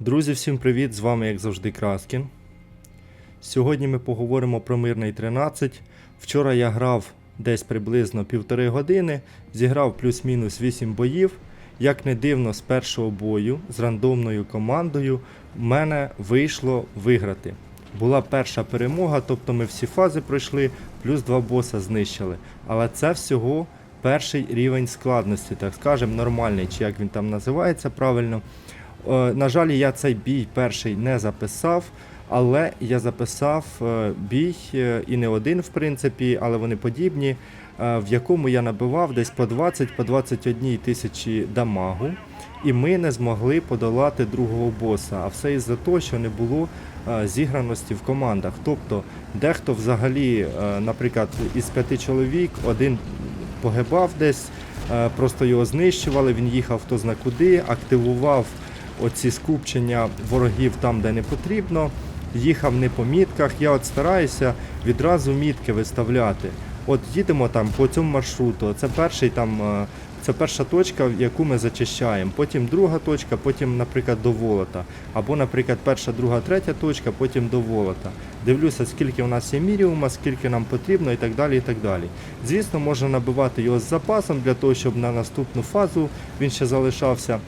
Друзі, всім привіт! З вами, як завжди, Краскін. Сьогодні ми поговоримо про мирний 13. Вчора я грав десь приблизно півтори години, зіграв плюс-мінус 8 боїв. Як не дивно, з першого бою з рандомною командою в мене вийшло виграти. Була перша перемога, тобто ми всі фази пройшли, плюс два боса знищили. Але це всього перший рівень складності, так скажемо, нормальний, чи як він там називається правильно. Е, На жаль, я цей бій перший не записав, але я записав е, бій е, і не один, в принципі, але вони подібні, в якому я набивав десь по 20 по 21 тисячі дамагу. І ми не змогли подолати другого боса. А все із-за того, що не було зіграності в командах. Тобто, дехто взагалі, наприклад, із п'яти чоловік один погибав десь, просто його знищували, він їхав хто зна куди, активував оці скупчення ворогів там, де не потрібно. Їхав не по мітках. Я от стараюся відразу мітки виставляти. От їдемо там по цьому маршруту. Це перший там. е, Це перша точка, яку ми зачищаємо. Потім друга точка, потім, наприклад, до волота. Або, наприклад, перша, друга, третя точка, потім до волота. Дивлюся, скільки у нас є міріума, скільки нам потрібно і так далі. і так далі. Звісно, можна набивати його з запасом для того, щоб на наступну фазу він ще залишався.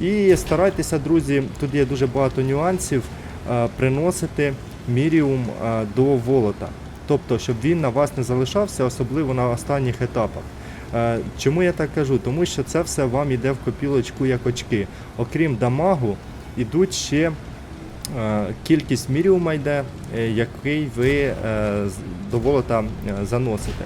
І старайтеся, друзі, тут є дуже багато нюансів е, приносити міріум е, до волота. Тобто, щоб він на вас не залишався, особливо на останніх етапах. Е, Чому я так кажу? Тому що це все вам йде в копілочку як очки. Окрім дамагу, ідуть ще кількість міріума йде, який ви до волота заносите.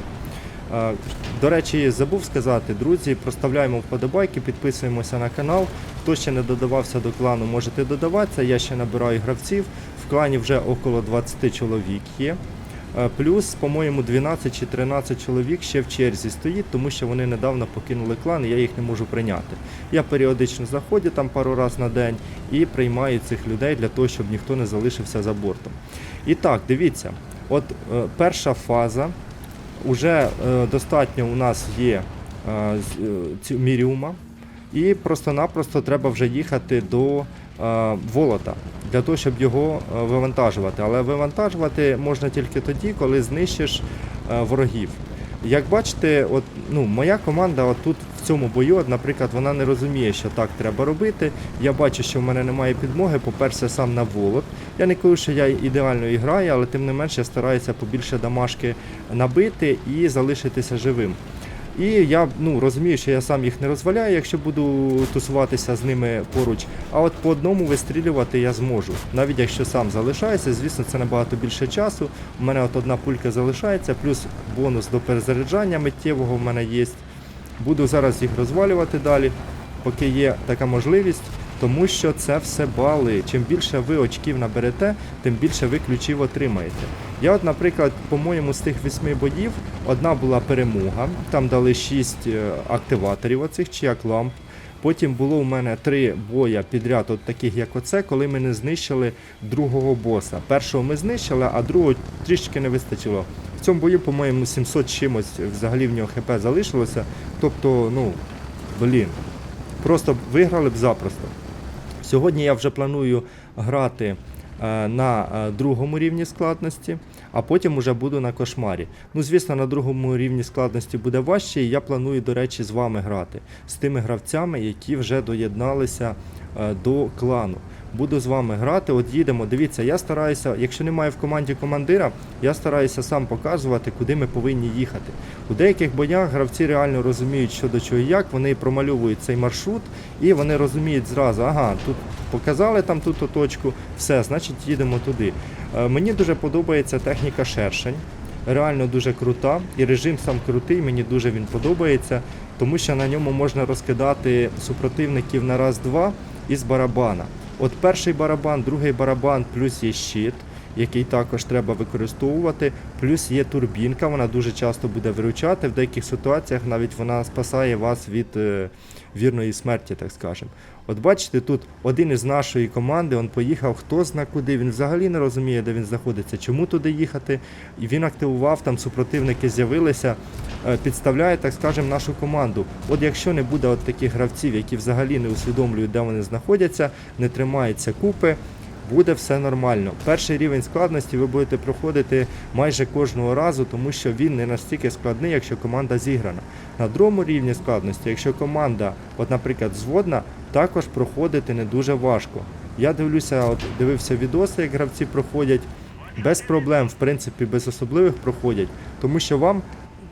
До речі, забув сказати, друзі, проставляємо вподобайки, підписуємося на канал. Хто ще не додавався до клану, можете додаватися. Я ще набираю гравців. В клані вже около 20 чоловік є. Плюс, по-моєму, 12 чи 13 чоловік ще в черзі стоїть, тому що вони недавно покинули клан, і я їх не можу прийняти. Я періодично заходжу там пару разів на день і приймаю цих людей для того, щоб ніхто не залишився за бортом. І так, дивіться, от е, перша фаза. Уже е, достатньо у нас є е, е, міріума, і просто-напросто треба вже їхати до волота для того, щоб його вивантажувати. Але вивантажувати можна тільки тоді, коли знищиш ворогів. Як бачите, от, ну, моя команда от тут в цьому бою, наприклад, вона не розуміє, що так треба робити. Я бачу, що в мене немає підмоги, по-перше, сам на волот. Я не кажу, що я ідеально граю, але тим не менше я стараюся побільше дамашки набити і залишитися живим. І я ну, розумію, що я сам їх не розваляю, якщо буду тусуватися з ними поруч. А от по одному вистрілювати я зможу. Навіть якщо сам залишаюся, звісно, це набагато більше часу. У мене от одна пулька залишається, плюс бонус до перезаряджання миттєвого в мене є. Буду зараз їх розвалювати далі, поки є така можливість, тому що це все бали. Чим більше ви очків наберете, тим більше ви ключів отримаєте. Я, от, наприклад, по-моєму, з тих восьми боїв одна була перемога, там дали 6 активаторів оцих чи як ламп. Потім було у мене три боя підряд, от таких як оце, коли ми не знищили другого боса. Першого ми знищили, а другого трішки не вистачило. В цьому бою, по-моєму, 700 чимось взагалі в нього хп залишилося. Тобто, ну, блін, просто виграли б запросто. Сьогодні я вже планую грати е, на е, другому рівні складності, а потім уже буду на кошмарі. Ну, звісно, на другому рівні складності буде важче, і я планую, до речі, з вами грати, з тими гравцями, які вже доєдналися е, до клану. Буду з вами грати, от їдемо. Дивіться, я стараюся, якщо немає в команді командира, я стараюся сам показувати, куди ми повинні їхати. У деяких боях гравці реально розуміють, що до чого і як, вони промальовують цей маршрут і вони розуміють зразу, ага, тут показали там ту точку, все, значить їдемо туди. Е, Мені дуже подобається техніка шершень. Реально дуже крута, і режим сам крутий, мені дуже він подобається, тому що на ньому можна розкидати супротивників на раз-два із барабана. От перший барабан, другий барабан, плюс є щит. який також треба використовувати. Плюс є турбінка, вона дуже часто буде виручати. В деяких ситуаціях навіть вона спасає вас від е, вірної смерті, так скажемо. От бачите, тут один із нашої команди, він поїхав хто зна куди, він взагалі не розуміє, де він знаходиться, чому туди їхати. І він активував, там супротивники з'явилися, е, підставляє, так скажемо, нашу команду. От якщо не буде от таких гравців, які взагалі не усвідомлюють, де вони знаходяться, не тримаються купи, буде все нормально. Перший рівень складності ви будете проходити майже кожного разу, тому що він не настільки складний, якщо команда зіграна. На другому рівні складності, якщо команда, от, наприклад, зводна, також проходити не дуже важко. Я дивлюся, от дивився відоси, як гравці проходять без проблем, в принципі, без особливих проходять, тому що вам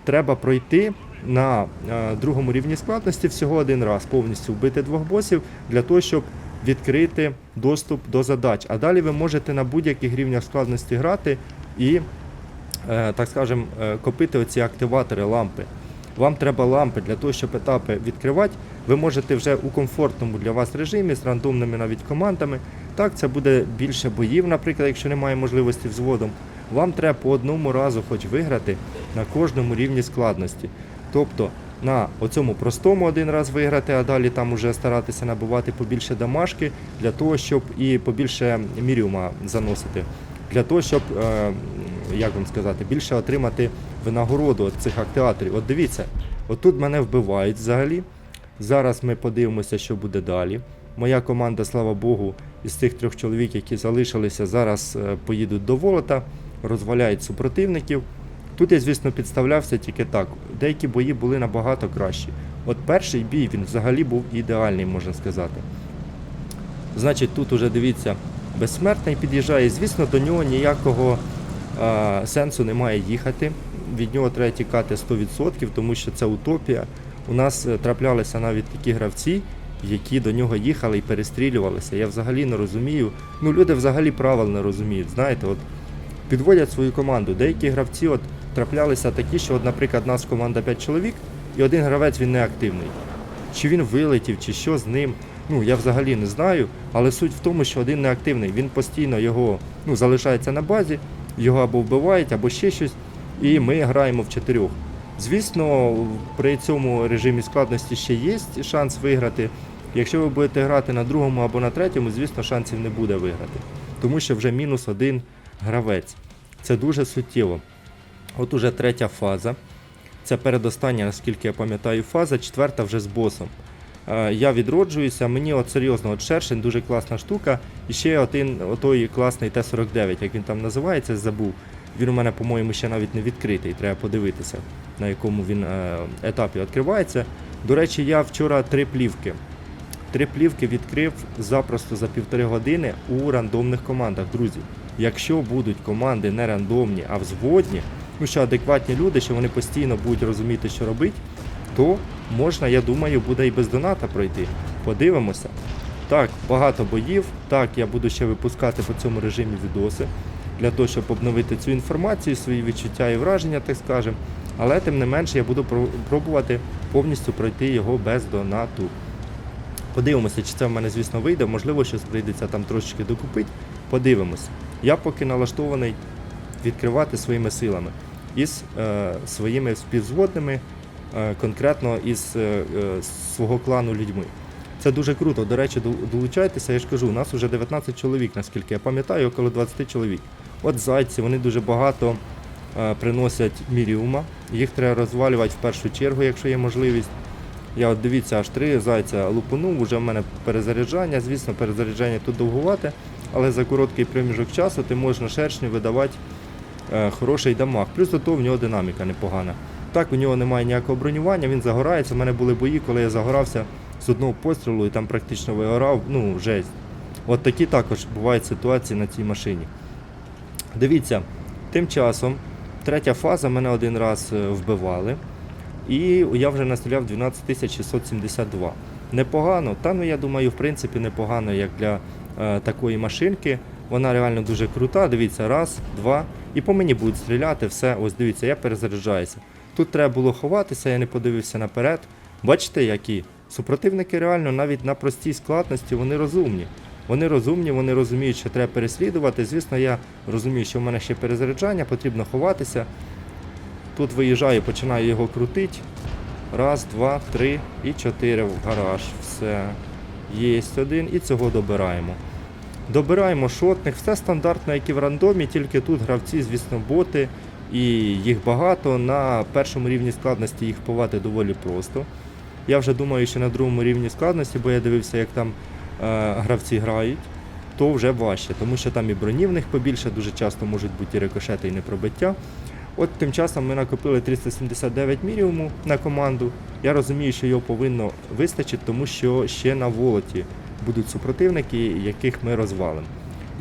треба пройти на е, другому рівні складності всього один раз, повністю вбити двох босів для того, щоб відкрити доступ до задач. А далі ви можете на будь-яких рівнях складності грати і, е, так скажемо, е, копити оці активатори лампи. Вам треба лампи для того, щоб етапи відкривати. Ви можете вже у комфортному для вас режимі з рандомними навіть командами. Так, це буде більше боїв, наприклад, якщо немає можливості взводом. Вам треба по одному разу хоч виграти на кожному рівні складності. Тобто на оцьому простому один раз виграти, а далі там уже старатися набувати побільше дамажки для того, щоб і побільше міріума заносити. Для того, щоб, е, як вам сказати, більше отримати винагороду від цих активаторів. От дивіться, отут мене вбивають взагалі. Зараз ми подивимося, що буде далі. Моя команда, слава Богу, із тих трьох чоловік, які залишилися, зараз е, поїдуть до Волота, розваляють супротивників. Тут я, звісно, підставлявся тільки так. Деякі бої були набагато кращі. От перший бій він взагалі був ідеальний, можна сказати. Значить, тут уже дивіться, безсмертний під'їжджає. Звісно, до нього ніякого а, сенсу немає їхати. Від нього треба тікати 100%, тому що це утопія. У нас е, траплялися навіть такі гравці, які до нього їхали і перестрілювалися. Я взагалі не розумію. Ну, люди взагалі правил не розуміють. Знаєте, от підводять свою команду. Деякі гравці от траплялися такі, що, от, наприклад, нас команда 5 чоловік, і один гравець він не активний. Чи він вилетів, чи що з ним. Ну, я взагалі не знаю, але суть в тому, що один неактивний, він постійно його ну, залишається на базі, його або вбивають, або ще щось, і ми граємо в чотирьох. Звісно, при цьому режимі складності ще є шанс виграти. Якщо ви будете грати на другому або на третьому, звісно, шансів не буде виграти. Тому що вже мінус один гравець. Це дуже суттєво. От уже третя фаза. Це передостання, наскільки я пам'ятаю, фаза, четверта вже з босом. Е, Я відроджуюся, мені от серйозно, от шершень дуже класна штука. І ще один отой класний Т-49, як він там називається, забув. Він у мене, по-моєму, ще навіть не відкритий, треба подивитися, на якому він е, етапі відкривається. До речі, я вчора три плівки. Три плівки відкрив запросто за півтори години у рандомних командах. Друзі, якщо будуть команди не рандомні, а взводні, ну що адекватні люди, що вони постійно будуть розуміти, що робити, то можна, я думаю, буде і без доната пройти. Подивимося. Так, багато боїв. Так, я буду ще випускати по цьому режимі відоси для того, щоб обновити цю інформацію, свої відчуття і враження, так скажемо. Але тим не менше я буду про- пробувати повністю пройти його без донату. Подивимося, чи це в мене, звісно, вийде. Можливо, щось прийдеться там трошечки докупити. Подивимося. Я поки налаштований відкривати своїми силами із е, своїми співзводними, е, конкретно із е, е, свого клану людьми. Це дуже круто. До речі, долучайтеся, я ж кажу, у нас вже 19 чоловік, наскільки я пам'ятаю, около 20 чоловік. От зайці, вони дуже багато е, приносять міріума. Їх треба розвалювати в першу чергу, якщо є можливість. Я от дивіться, аж три зайця лупанув, вже в мене перезаряджання. Звісно, перезаряджання тут довгувате, але за короткий проміжок часу ти можеш на шершню видавати хороший дамаг. Плюс до того в нього динаміка непогана. Так, у нього немає ніякого бронювання, він загорається. У мене були бої, коли я загорався з одного пострілу і там практично вигорав. Ну, жесть. От такі також бувають ситуації на цій машині. Дивіться, тим часом третя фаза мене один раз е, вбивали. І я вже настріляв 12672. Непогано, та ну я думаю, в принципі, непогано, як для е, такої машинки. Вона реально дуже крута. Дивіться, раз, два. І по мені будуть стріляти, все. Ось дивіться, я перезаряджаюся. Тут треба було ховатися, я не подивився наперед. Бачите, які? Супротивники реально навіть на простій складності вони розумні. Вони розумні, вони розуміють, що треба переслідувати. Звісно, я розумію, що в мене ще перезаряджання, потрібно ховатися. Тут виїжджаю, починаю його крутити. Раз, два, три і чотири в гараж. Все. Єсть один і цього добираємо. Добираємо шотних, все стандартно, як і в рандомі, тільки тут гравці, звісно, боти, і їх багато. На першому рівні складності їх ховати доволі просто. Я вже думаю, що на другому рівні складності, бо я дивився, як там е, гравці грають, то вже важче, тому що там і броні в них побільше, дуже часто можуть бути і рикошети, і непробиття. От тим часом ми накопили 379 мінімуму на команду. Я розумію, що його повинно вистачити, тому що ще на волоті будуть супротивники, яких ми розвалимо.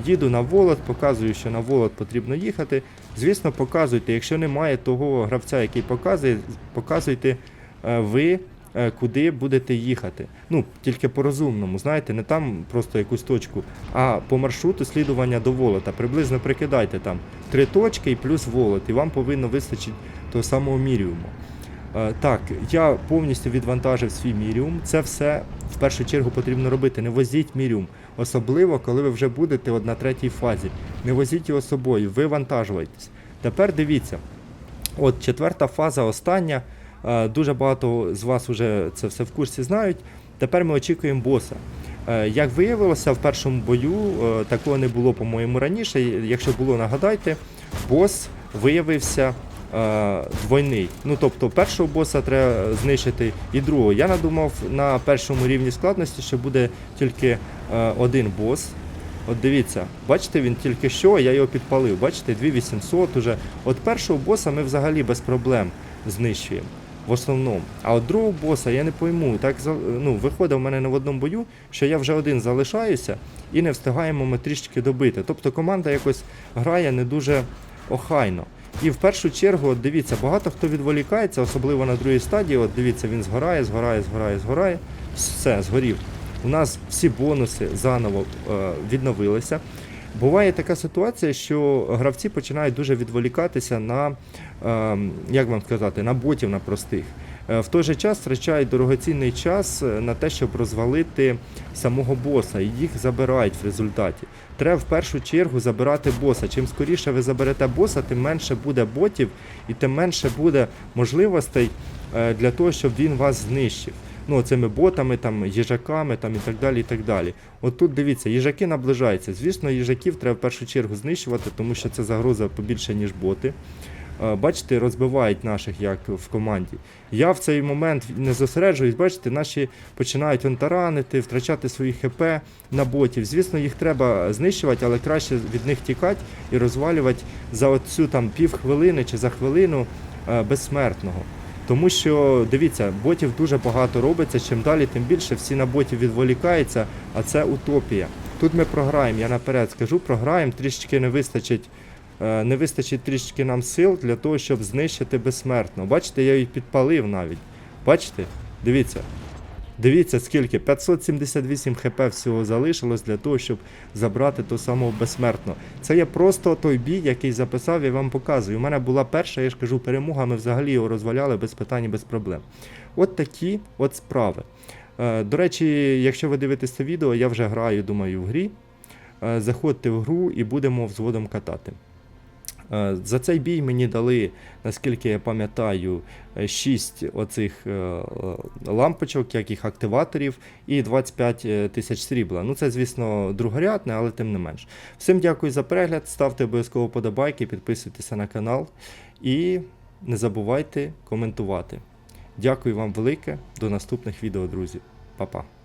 Їду на волот, показую, що на волот потрібно їхати. Звісно, показуйте, якщо немає того гравця, який показує, показуйте е, ви, е, куди будете їхати. Ну, тільки по-розумному, знаєте, не там просто якусь точку, а по маршруту слідування до волота. Приблизно прикидайте там три точки і плюс волот, і вам повинно вистачити того самого міріуму. Е, Так, я повністю відвантажив свій міріум. Це все в першу чергу потрібно робити. Не возіть міріум. Особливо, коли ви вже будете от на третій фазі. Не возіть його собою, вивантажуйтесь. Тепер дивіться. От четверта фаза, остання. Е, Дуже багато з вас вже це все в курсі знають. Тепер ми очікуємо боса. Е, Як виявилося, в першому бою е, такого не було, по-моєму, раніше. Якщо було, нагадайте, бос виявився двойний. Ну тобто першого боса треба знищити і другого. Я надумав на першому рівні складності, що буде тільки е, один бос. От дивіться, бачите, він тільки що, я його підпалив. Бачите, 2800 уже. От першого боса ми взагалі без проблем знищуємо. В основному. А от другого боса я не пойму. Так ну, виходить в мене не в одному бою, що я вже один залишаюся і не встигаємо ми трішки добити. Тобто команда якось грає не дуже охайно. І в першу чергу, от дивіться, багато хто відволікається, особливо на другій стадії. От дивіться, він згорає, згорає, згорає, згорає. Все, згорів. У нас всі бонуси заново е, відновилися. Буває така ситуація, що гравці починають дуже відволікатися на, е, як вам сказати, на ботів на простих. Е, В той же час втрачають дорогоцінний час е, на те, щоб розвалити самого боса, і їх забирають в результаті. Треба в першу чергу забирати боса. Чим скоріше ви заберете боса, тим менше буде ботів і тим менше буде можливостей е, для того, щоб він вас знищив. Ну, цими ботами, там, їжаками там, і так далі. і так далі. От тут дивіться, їжаки наближаються. Звісно, їжаків треба в першу чергу знищувати, тому що це загроза побільше, ніж боти. Е, Бачите, розбивають наших як в команді. Я в цей момент не зосереджуюсь, бачите, наші починають вон таранити, втрачати свої ХП на ботів. Звісно, їх треба знищувати, але краще від них тікати і розвалювати за оцю там півхвилини чи за хвилину е, безсмертного. Тому що дивіться, ботів дуже багато робиться. Чим далі, тим більше всі на ботів відволікаються, а це утопія. Тут ми програємо, я наперед скажу, програємо, трішечки не вистачить. Е, Не вистачить трішки нам сил для того, щоб знищити безсмертно. Бачите, я її підпалив навіть. Бачите? Дивіться. Дивіться, скільки 578 хп всього залишилось для того, щоб забрати ту самого безсмертно. Це є просто той бій, який записав, я вам показую. У мене була перша, я ж кажу, перемога, ми взагалі його розваляли без питань і без проблем. От такі от справи. Е, До речі, якщо ви дивитесь це відео, я вже граю, думаю, в грі. Е, Заходьте в гру і будемо взводом катати. Е, За цей бій мені дали, наскільки я пам'ятаю, 6 оцих е, е, лампочок, яких активаторів, і 25 е, тисяч срібла. Ну це, звісно, другорядне, але тим не менш. Всім дякую за перегляд. Ставте обов'язково подобайки, підписуйтеся на канал і не забувайте коментувати. Дякую вам велике. До наступних відео, друзі. Па-па.